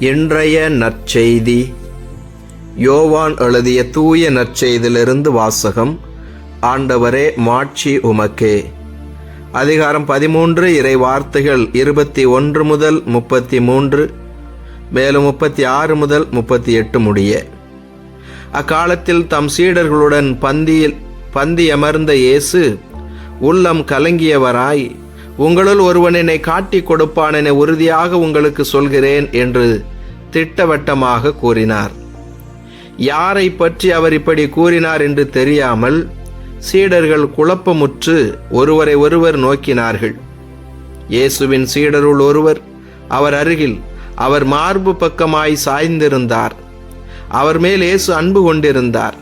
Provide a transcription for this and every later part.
இன்றைய நற்செய்தி. யோவான் எழுதிய தூய நற்செய்தியிலிருந்து வாசகம் ஆண்டவரே மாட்சி உமக்கே. அதிகாரம் பதிமூன்று இறை வார்த்தைகள் இருபத்தி ஒன்று முதல் முப்பத்தி மூன்று மேலும் முப்பத்தி ஆறு முதல் முப்பத்தி எட்டு முடிய. அக்காலத்தில் தம் சீடர்களுடன் பந்தியில் பந்தி அமர்ந்த இயேசு உள்ளம் கலங்கியவராய் உங்களுள் ஒருவன் என்னை காட்டிக் கொடுப்பான் என உறுதியாக உங்களுக்கு சொல்கிறேன் என்று திட்டவட்டமாக கூறினார். யாரை பற்றி அவர் இப்படி கூறினார் என்று தெரியாமல் சீடர்கள் குழப்பமுற்று ஒருவரை ஒருவர் நோக்கினார்கள். இயேசுவின் சீடருள் ஒருவர் அவர் அருகில் அவர் மார்பு பக்கமாய் சாய்ந்திருந்தார். அவர் மேல் இயேசு அன்பு கொண்டிருந்தார்.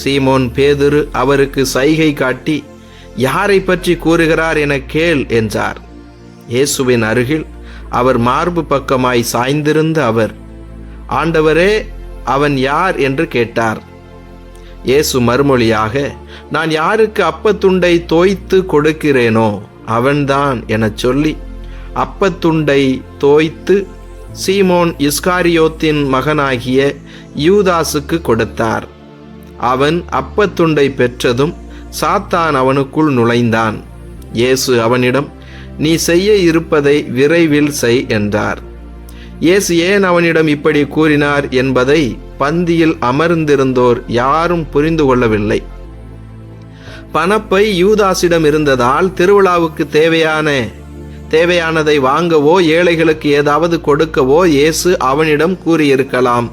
சீமோன் பேதுரு அவருக்கு சைகை காட்டி யாரை பற்றி கூறுகிறார் என கேள் என்றார். இயேசுவின் அருகில் அவர் மார்பு பக்கமாய் சாய்ந்திருந்த அவர் ஆண்டவரே அவன் யார்? என்று கேட்டார். இயேசு மறுமொழியாக நான் யாருக்கு அப்பத்துண்டை தோய்த்து கொடுக்கிறேனோ அவன்தான் எனச் சொல்லி அப்பத்துண்டை தோய்த்து சீமோன் இஸ்காரியோத்தின் மகனாகிய யூதாசுக்கு கொடுத்தார். அவன் அப்பத்துண்டை பெற்றதும் சாத்தான் அவனுக்குள் நுழைந்தான். இயேசு அவனிடம் நீ செய்ய இருப்பதை விரைவில் செய் என்றார். இயேசு ஏன் அவனிடம் இப்படி கூறினார் என்பதை பந்தியில் அமர்ந்திருந்தோர் யாரும் புரிந்து கொள்ளவில்லை. பணப்பை யூதாசிடம் இருந்ததால் திருவிழாவுக்கு தேவையான தேவையானதை வாங்கவோ ஏழைகளுக்கு ஏதாவது கொடுக்கவோ இயேசு அவனிடம் கூறியிருக்கலாம்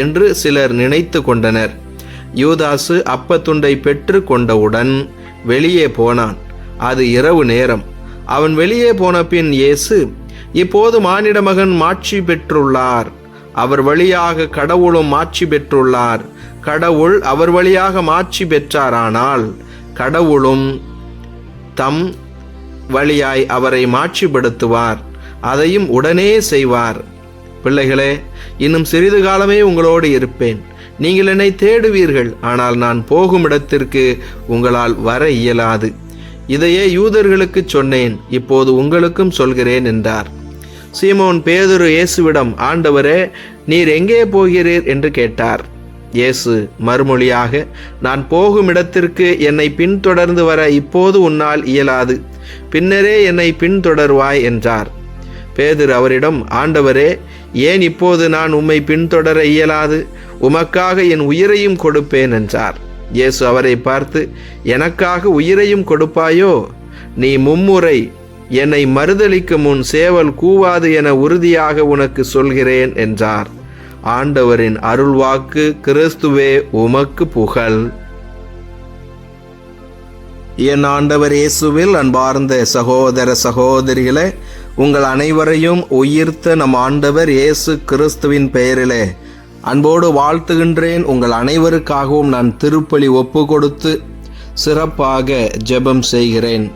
என்று சிலர் நினைத்து கொண்டனர். யூதாசு அப்பத்துண்டை பெற்று கொண்டவுடன் வெளியே போனான். அது இரவு நேரம். அவன் வெளியே போன பின் இயேசு இப்போது மானிட மகன் மாட்சி பெற்றுள்ளார். அவர் வழியாக கடவுளும் மாட்சி பெற்றுள்ளார். கடவுள் அவர் வழியாக மாட்சி பெற்றாரானால் கடவுளும் தம் வழியாய் அவரை மாட்சிப்படுத்துவார். அதையும் உடனே செய்வார். பிள்ளைகளே இன்னும் சிறிது காலமே உங்களோடு இருப்பேன். நீங்கள் என்னை தேடுவீர்கள் ஆனால் நான் போகும் இடத்திற்கு உங்களால் வர இயலாது. இதையே யூதர்களுக்கு சொன்னேன் இப்போது உங்களுக்கும் சொல்கிறேன் என்றார். சீமோன் பேதுரு இயேசுவிடம் ஆண்டவரே நீர் எங்கே போகிறீர்? என்று கேட்டார். இயேசு மறுமொழியாக நான் போகும் இடத்திற்கு என்னை பின்தொடர்ந்து வர இப்போது உன்னால் இயலாது. பின்னரே என்னை பின்தொடர்வாய் என்றார். பேதர் அவரிடம் ஆண்டவரே ஏன் இப்போது நான் உம்மை பின்தொடர இயலாது? உமக்காக என் உயிரையும் கொடுப்பேன் என்றார். இயேசு அவரை பார்த்து எனக்காக உயிரையும் கொடுப்பாயோ? நீ மும்முறை என்னை மறுதளிக்க முன் சேவல் கூவாது என உறுதியாக உனக்கு சொல்கிறேன் என்றார். ஆண்டவரின் அருள்வாக்கு கிறிஸ்துவே உமக்கு புகழ். என் ஆண்டவர் இயேசுவில் அன்பார்ந்த சகோதர சகோதரிகளை உங்கள் அனைவரையும் உயிர்த்த நம் ஆண்டவர் இயேசு கிறிஸ்துவின் பெயரிலே. அன்போடு வாழ்த்துகின்றேன். உங்கள் அனைவருக்காகவும் நான் திருப்பலி ஒப்பு கொடுத்து சிறப்பாக ஜெபம் செய்கிறேன்.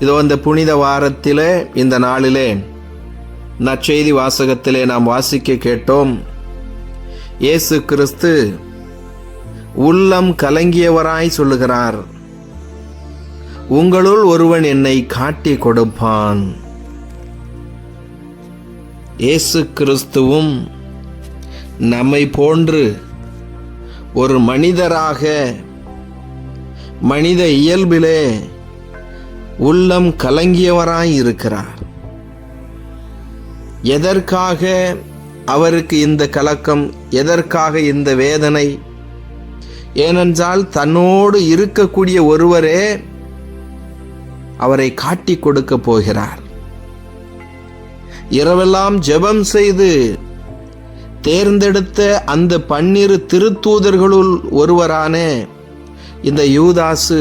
இதோ இந்த புனித வாரத்திலே இந்த நாளிலே நற்செய்தி வாசகத்திலே நாம் வாசிக்க கேட்டோம். இயேசு கிறிஸ்து உள்ளம் கலங்கியவராய் சொல்லுகிறார். உங்களுள் ஒருவன் என்னை காட்டி கொடுப்பான். இயேசு கிறிஸ்துவும் நம்மை போன்று ஒரு மனிதராக மனித இயல்பிலே உள்ளம் கலங்கியவராய் இருக்கிறார். எதற்காக அவருக்கு இந்த கலக்கம் எதற்காக இந்த வேதனை? ஏனென்றால் தன்னோடு இருக்கக்கூடிய ஒருவரே அவரை காட்டி கொடுக்க போகிறார். இரவெல்லாம் ஜெபம் செய்து தேர்ந்தெடுத்த அந்த பன்னிரு திருத்தூதர்களுள் ஒருவரான இந்த யூதாசு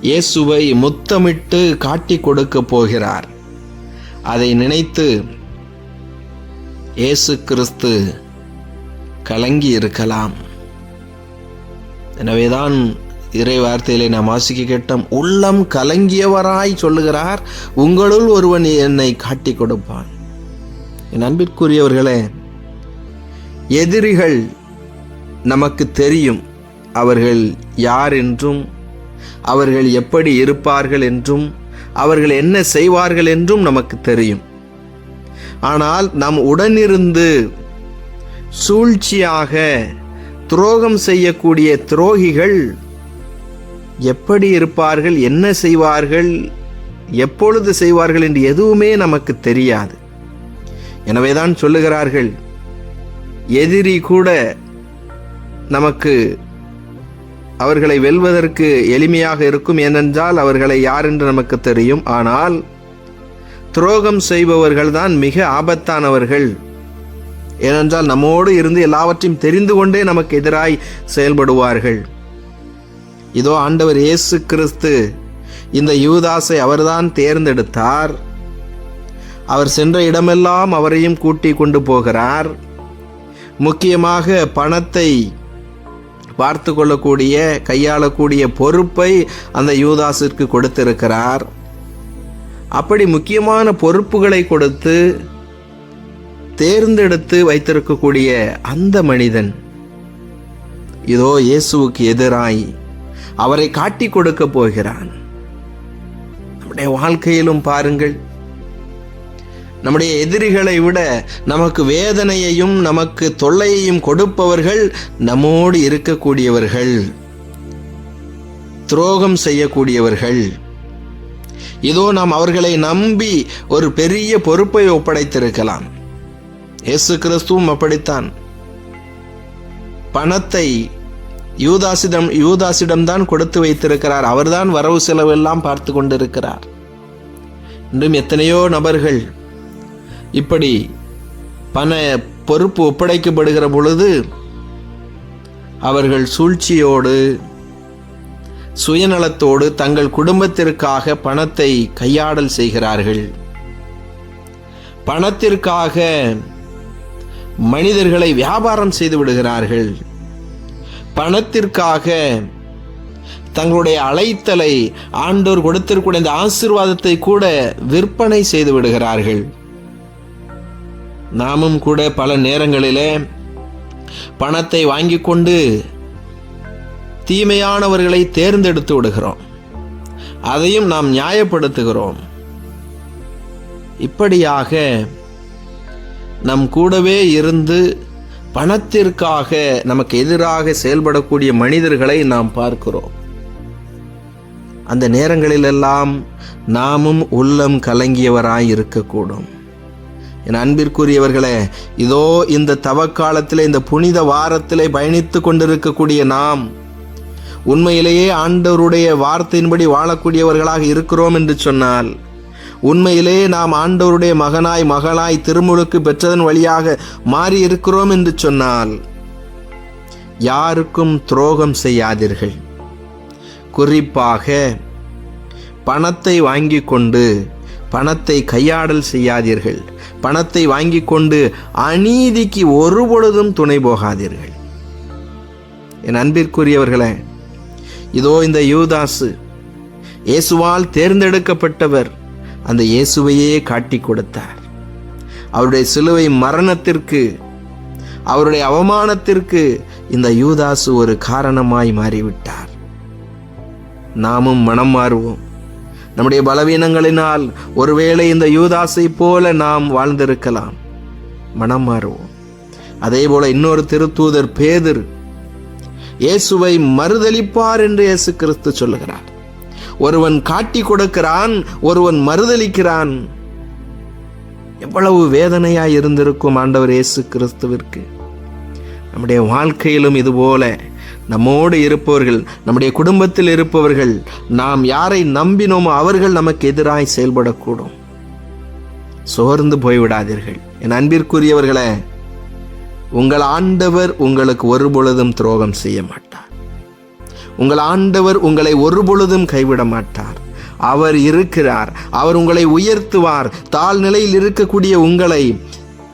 இயேசுவை முத்தமிட்டு காட்டி கொடுக்க போகிறார். அதை நினைத்து இயேசு கிறிஸ்து கலங்கி இருக்கலாம். எனவேதான் இறை வார்த்தையிலே நாம் வாசிக்க கேட்டோம் உள்ளம் கலங்கியவராய் சொல்லுகிறார் உங்களுள் ஒருவன் என்னை காட்டி கொடுப்பான். என் அன்பிற்குரியவர்களே எதிரிகள் நமக்கு தெரியும் அவர்கள் யார் என்றும் அவர்கள் எப்படி இருப்பார்கள் என்றும் அவர்கள் என்ன செய்வார்கள் என்றும் நமக்கு தெரியும். ஆனால் நம் உடனிருந்து சூழ்ச்சியாக துரோகம் செய்யக்கூடிய துரோகிகள் எப்படி இருப்பார்கள் என்ன செய்வார்கள் எப்பொழுது செய்வார்கள் என்று எதுவுமே நமக்கு தெரியாது. எனவேதான் சொல்லுகிறார்கள் எதிரி கூட நமக்கு அவர்களை வெல்வதற்கு எளிமையாக இருக்கும் ஏனென்றால் அவர்களை யார் என்று நமக்கு தெரியும். ஆனால் துரோகம் செய்பவர்கள் தான் மிக ஆபத்தானவர்கள். ஏனென்றால் நம்மோடு இருந்து எல்லாவற்றையும் தெரிந்து கொண்டே நமக்கு எதிராய் செயல்படுவார்கள். இதோ ஆண்டவர் இயேசு கிறிஸ்து இந்த யூதாஸை அவர்தான் தேர்ந்தெடுத்தார். அவர் சென்ற இடமெல்லாம் அவரையும் கூட்டி கொண்டு போகிறார். முக்கியமாக பணத்தை பார்த்து கொள்ளக்கூடிய கையாளக்கூடிய பொறுப்பை அந்த யூதாஸிற்கு கொடுத்திருக்கிறார். அப்படி முக்கியமான பொறுப்புகளை கொடுத்து தேர்ந்தெடுத்து வைத்திருக்கக்கூடிய அந்த மனிதன் இதோ இயேசுவுக்கு எதிராய் அவரை காட்டி கொடுக்க போகிறான். நம்முடைய வாழ்க்கையிலும் பாருங்கள். நம்முடைய எதிரிகளை விட நமக்கு வேதனையையும் நமக்கு தொல்லையையும் கொடுப்பவர்கள் நம்மோடு இருக்கக்கூடியவர்கள். துரோகம் செய்யக்கூடியவர்கள். இதோ நாம் அவர்களை நம்பி ஒரு பெரிய பொறுப்பை ஒப்படைத்திருக்கலாம். இயேசு கிறிஸ்துவும் அப்படித்தான். பணத்தை யூதாசிடம் யூதாசிடம்தான் கொடுத்து வைத்திருக்கிறார். அவர்தான் வரவு செலவெல்லாம் பார்த்து கொண்டிருக்கிறார். இன்றும் எத்தனையோ நபர்கள் இப்படி பண பொறுப்பு ஒப்படைக்கப்படுகிற பொழுது அவர்கள் சூழ்ச்சியோடு சுயநலத்தோடு தங்கள் குடும்பத்திற்காக பணத்தை கையாடல் செய்கிறார்கள். பணத்திற்காக மனிதர்களை வியாபாரம் செய்து விடுகிறார்கள். பணத்திற்காக தங்களுடைய அழைத்தலை ஆண்டோர் கொடுத்திருக்கூடிய இந்த ஆசிர்வாதத்தை கூட விற்பனை செய்து விடுகிறார்கள். நாமும் கூட பல நேரங்களிலே பணத்தை வாங்கி கொண்டு தீமையானவர்களை தேர்ந்தெடுத்து விடுகிறோம். அதையும் நாம் நியாயப்படுத்துகிறோம். இப்படியாக நம் கூடவே இருந்து பணத்திற்காக நமக்கு எதிராக செயல்படக்கூடிய மனிதர்களை நாம் பார்க்கிறோம். அந்த நேரங்களிலெல்லாம் நாமும் உள்ளம் கலங்கியவராய் இருக்கக்கூடும். என் அன்பிற்குரியவர்களே இதோ இந்த தவக்காலத்தில் இந்த புனித வாரத்திலே பயணித்து கொண்டிருக்கக்கூடிய நாம் உண்மையிலேயே ஆண்டவருடைய வார்த்தையின்படி வாழக்கூடியவர்களாக இருக்கிறோம் என்று சொன்னால் உண்மையிலே நாம் ஆண்டவருடைய மகனாய் மகளாய் திருமுழுக்கு பெற்றதன் வழியாக மாறி இருக்கிறோம் என்று சொன்னால் யாருக்கும் துரோகம் செய்யாதீர்கள். குறிப்பாக பணத்தை வாங்கி கொண்டு பணத்தை கையாடல் செய்யாதீர்கள். பணத்தை வாங்கி கொண்டு அநீதிக்கு ஒருபொழுதும் துணை போகாதீர்கள். என் அன்பிற்குரியவர்களே இதோ இந்த யூதாசு இயேசுவால் தேர்ந்தெடுக்கப்பட்டவர் அந்த இயேசுவையே காட்டி கொடுத்தார். அவருடைய சிலுவை மரணத்திற்கு அவருடைய அவமானத்திற்கு இந்த யூதாசு ஒரு காரணமாய் மாறிவிட்டார். நாமும் மனம் மாறுவோம். நம்முடைய பலவீனங்களினால் ஒருவேளை இந்த யூதாசை போல நாம் வாழ்ந்திருக்கலாம். மனம் மாறுவோம். அதே போல இன்னொரு திருத்தூதர் பேதர் இயேசுவை மறுதளிப்பார் என்று இயேசு கிறிஸ்து சொல்லுகிறார். ஒருவன் காட்டி கொடுக்கிறான் ஒருவன் மறுதலிக்கிறான். எவ்வளவு வேதனையாய் இருந்திருக்கும் ஆண்டவர் இயேசு கிறிஸ்துவிற்கு. நம்முடைய வாழ்க்கையிலும் இதுபோல. நம்மோடு இருப்பவர்கள் நம்முடைய குடும்பத்தில் இருப்பவர்கள் நாம் யாரை நம்பினோமோ அவர்கள் நமக்கு எதிராய் செயல்படக்கூடும். சோர்ந்து போய்விடாதீர்கள். என் அன்பிற்குரியவர்களே உங்கள் ஆண்டவர் உங்களுக்கு ஒருபொழுதும் துரோகம் செய்ய மாட்டார். உங்கள் ஆண்டவர் உங்களை ஒருபொழுதும் கைவிட மாட்டார் அவர் இருக்கிறார். அவர் உங்களை உயர்த்துவார். தாழ் நிலையில் இருக்கக்கூடிய உங்களை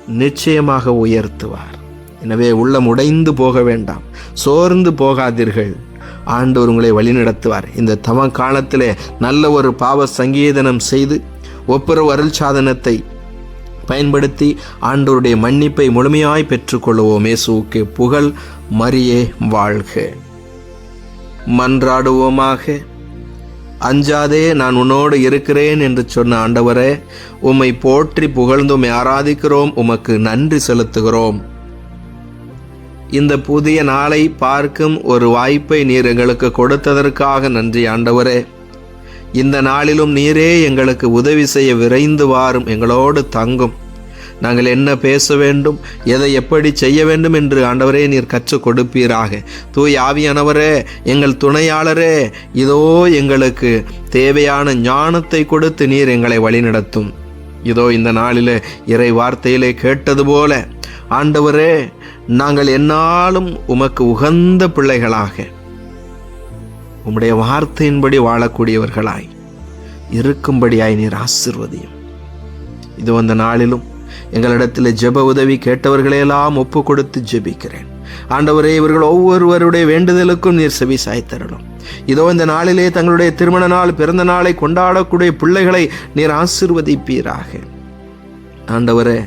நிச்சயமாக உயர்த்துவார். எனவே உள்ளம் உடைந்து போக வேண்டாம். சோர்ந்து போகாதீர்கள். ஆண்டவர் உங்களை வழிநடத்துவார். இந்த தவ காலத்திலே நல்ல ஒரு பாவ சங்கீதனம் செய்து ஒப்புரவு அருள் சாதனத்தை பயன்படுத்தி ஆண்டோருடைய மன்னிப்பை முழுமையாய் பெற்றுக்கொள்வோம். இயேசுவுக்கு புகழ் மரியே வாழ்க. மன்றாடுவோமாக. அஞ்சாதே நான் உன்னோடு இருக்கிறேன் என்று சொன்ன ஆண்டவரே உம்மை போற்றி புகழ்ந்து உம்மை ஆராதிக்கிறோம் உமக்கு நன்றி செலுத்துகிறோம். இந்த புதிய நாளை பார்க்கும் ஒரு வாய்ப்பை நீர் எங்களுக்கு கொடுத்ததற்காக நன்றி ஆண்டவரே. இந்த நாளிலும் நீரே எங்களுக்கு உதவி செய்ய விரைந்து வாரும் எங்களோடு தங்கும். நாங்கள் என்ன பேச வேண்டும் எதை எப்படி செய்ய வேண்டும் என்று ஆண்டவரே நீர் கற்றுக் கொடுப்பீராக. தூய் ஆவியானவரே எங்கள் துணையாளரே இதோ எங்களுக்கு தேவையான ஞானத்தை கொடுத்து நீர் எங்களை வழிநடத்தும். இதோ இந்த நாளிலே இறை வார்த்தையிலே கேட்டது போல ஆண்டவரே நாங்கள் என்னாலும் உமக்கு உகந்த பிள்ளைகளாக உம்முடைய வார்த்தையின்படி வாழக்கூடியவர்களாய் இருக்கும்படியாய் நீர் ஆசிர்வதியும். இது அந்த நாளிலும் எங்களிடத்தில் ஜெப உதவி கேட்டவர்களையெல்லாம் ஒப்பு கொடுத்து ஜெபிக்கிறேன். ஆண்டவரே இவர்கள் ஒவ்வொருவருடைய வேண்டுதலுக்கும் நீர் செவி சாய்த்தரணும். இதோ இந்த நாளிலே தங்களுடைய திருமண நாள் பிறந்த நாளை கொண்டாடக்கூடிய பிள்ளைகளை நீர் ஆசிர்வதிப்பீராக. ஆண்டவரே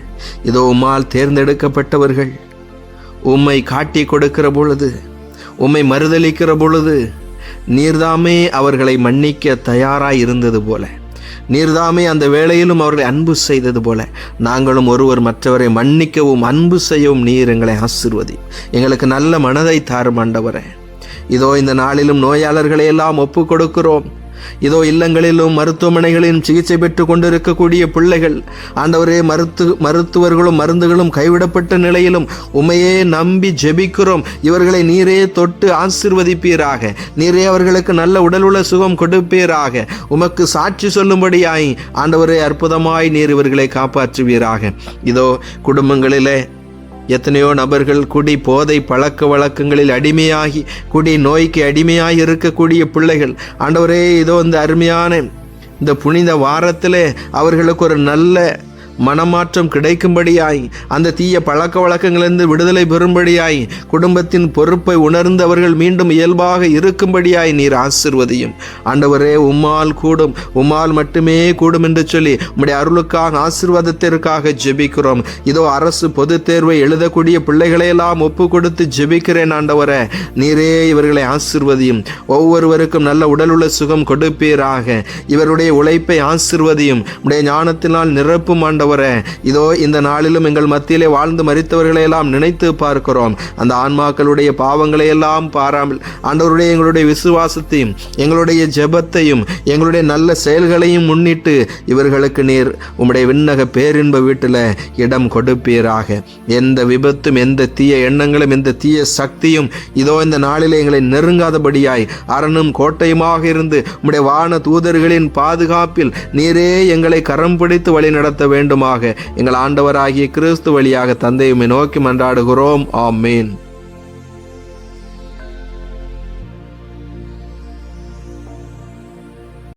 இதோ உம்மால் தேர்ந்தெடுக்கப்பட்டவர்கள் உம்மை காட்டி கொடுக்கிற பொழுது உம்மை மறுதலிக்கிற பொழுது நீர்தாமே அவர்களை மன்னிக்க தயாராய் இருந்தது போல. நீர்தாமே அந்த வேளையிலும் அவர்களை அன்பு செய்தது போல. நாங்களும் ஒருவர் மற்றவரை மன்னிக்கவும் அன்பு செய்யவும் நீர் எங்களை ஆசிர்வதி. எங்களுக்கு நல்ல மனதை தாரும் ஆண்டவரே. இதோ இந்த நாளிலும் நோயாளர்களை எல்லாம் ஒப்பு கொடுக்கிறோம். இதோ இல்லங்களிலும் மருத்துவமனைகளிலும் சிகிச்சை பெற்று கொண்டிருக்கக்கூடிய பிள்ளைகள் ஆண்டவரே மருத்து மருத்துவர்களும் மருந்துகளும் கைவிடப்பட்ட நிலையிலும் உமையே நம்பி ஜெபிக்கிறோம். இவர்களை நீரே தொட்டு ஆசிர்வதிப்பீராக. நீரே அவர்களுக்கு நல்ல உடலுள்ள சுகம் கொடுப்பீராக. உமக்கு சாட்சி சொல்லும்படியாய் ஆண்டவரே அற்புதமாய் நீர் இவர்களை காப்பாற்றுவீராக. இதோ குடும்பங்களிலே எத்தனையோ நபர்கள் குடி போதை பழக்க வழக்கங்களில் அடிமையாகி குடி நோய்க்கு அடிமையாகி இருக்கக்கூடிய பிள்ளைகள். ஆண்டவரே இதோ இந்த அருமையான இந்த புனித வாரத்தில் அவர்களுக்கு ஒரு நல்ல மனமாற்றம் கிடைக்கும்படியாய் அந்த தீய பழக்க வழக்கங்களிலிருந்து விடுதலை பெறும்படியாய் குடும்பத்தின் பொறுப்பை உணர்ந்தவர்கள் மீண்டும் இயல்பாக இருக்கும்படியாய் நீர் ஆசிர்வதியும். ஆண்டவரே உம்மால் கூடும் உம்மால் மட்டுமே கூடும் என்று சொல்லி உம்முடைய அருளுக்காக ஆசிர்வாதத்திற்காக ஜெபிக்கிறோம். இதோ அரசு பொதுத் தேர்வை எழுதக்கூடிய பிள்ளைகளையெல்லாம் ஒப்பு கொடுத்து ஜெபிக்கிறேன் ஆண்டவரே. நீரே இவர்களை ஆசிர்வதியும். ஒவ்வொருவருக்கும் நல்ல உடலுள்ள சுகம் கொடுப்பீராக. இவருடைய உழைப்பை ஆசிர்வதியும். உடைய ஞானத்தினால் நிரப்பும் ஆண்ட இதோ இந்த நாளிலும் எங்கள் மத்தியிலே வாழ்ந்து மறித்தவர்களை எல்லாம் நினைத்து பார்க்கிறோம். அந்த ஆன்மாக்களுடைய பாவங்களை எல்லாம் பாராமல் ஆண்டவருடைய எங்களுடைய விசுவாசத்தையும் எங்களுடைய ஜெபத்தையும் எங்களுடைய நல்ல செயல்களையும் முன்னிட்டு இவர்களுக்கு நீர் உம்முடைய விண்ணக பேரின்ப வீட்டில் இடம் கொடுப்பீராக. எந்த விபத்தும் எந்த தீய எண்ணங்களும் எந்த தீய சக்தியும் இதோ இந்த நாளிலே எங்களை நெருங்காதபடியாய் அரணும் கோட்டையுமாக இருந்து உம்முடைய வான தூதர்களின் பாதுகாப்பில் நீரே எங்களை கரம் பிடித்து வழி நடத்த வேண்டும். வேண்டுமாக. எங்கள் ஆண்டவராகிய கிறிஸ்து வழியாக தந்தையுமே நோக்கி மன்றாடுகிறோம். ஆமேன்.